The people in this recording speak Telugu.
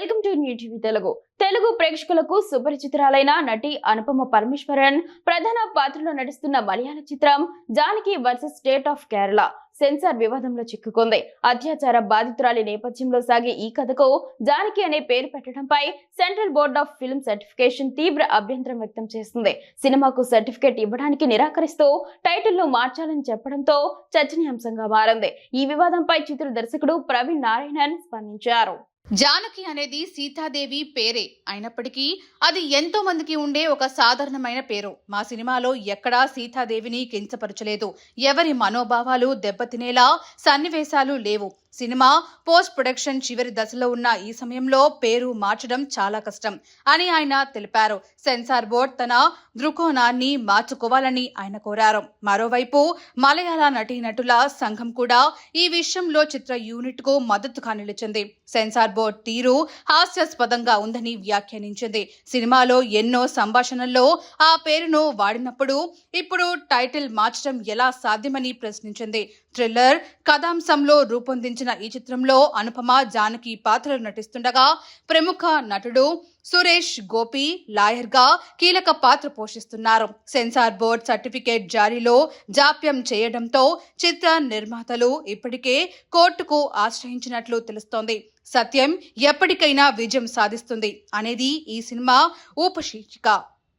Welcome to new TV Telugu. Telugu ప్రేక్షకులకు సుపరిచితురాలైన నటి అనుపమ పరమేశ్వరన్ ప్రధాన పాత్రలో నటిస్తున్న మలయాళ చిత్రం Janaki versus state of Kerala censor వివాదంలో చిక్కుకుంది. అత్యాచార బాధితురాలి నేపథ్యంలో సాగే ఈ కథకు జానకి అనే పేరు పెట్టడంపై central board of film certification తీవ్ర అభ్యంతరం వ్యక్తం చేస్తుంది. సినిమాకు సర్టిఫికేట్ ఇవ్వడానికి నిరాకరిస్తూ టైటిల్ను మార్చాలని చెప్పడంతో చర్చనీయాంశంగా మారింది. ఈ వివాదంపై చిత్ర దర్శకుడు ప్రవీణ్ నారాయణన్ స్పందించారు. జానకి అనేది సీతాదేవి పేరే. అయినప్పటికీ అది ఎంతో మందికి ఉండే ఒక సాధారణమైన పేరు. మా సినిమాలో ఎక్కడా సీతాదేవిని కించపరచలేదు. ఎవరి మనోభావాలు దెబ్బతినేలా సన్నివేశాలు లేవు. సినిమా పోస్ట్ ప్రొడక్షన్ చివరి దశలో ఉన్న ఈ సమయంలో పేరు మార్చడం చాలా కష్టం అని ఆయన తెలిపారు. సెన్సార్ బోర్డ్ తన దృకోణాన్ని మార్చుకోవాలని ఆయన కోరారు. మరోవైపు మలయాళ నటీనటుల సంఘం కూడా ఈ విషయంలో చిత్ర యూనిట్కు మద్దతుగా నిలిచింది. సెన్సార్ బోర్డ్ తీరు హాస్యాస్పదంగా ఉందని వ్యాఖ్యానించింది. సినిమాలో ఎన్నో సంభాషణల్లో ఆ పేరును వాడినప్పుడు ఇప్పుడు టైటిల్ మార్చడం ఎలా సాధ్యమని ప్రశ్నించింది. థ్రిల్లర్ కథాంశంలో రూపొందించిన ఈ చిత్రంలో అనుపమ జానకి పాత్రలు నటిస్తుండగా ప్రముఖ నటుడు సురేష్ గోపి లాయర్గా కీలక పాత్ర పోషిస్తున్నారు. సెన్సార్ బోర్డ్ సర్టిఫికేట్ జారీలో జాప్యం చేయడంతో చిత్ర నిర్మాతలు ఇప్పటికే కోర్టుకు ఆశ్రయించినట్లు తెలుస్తోంది. సత్యం ఎప్పటికైనా విజయం సాధిస్తుంది అనేది ఈ సినిమా ఉపశీర్షిక.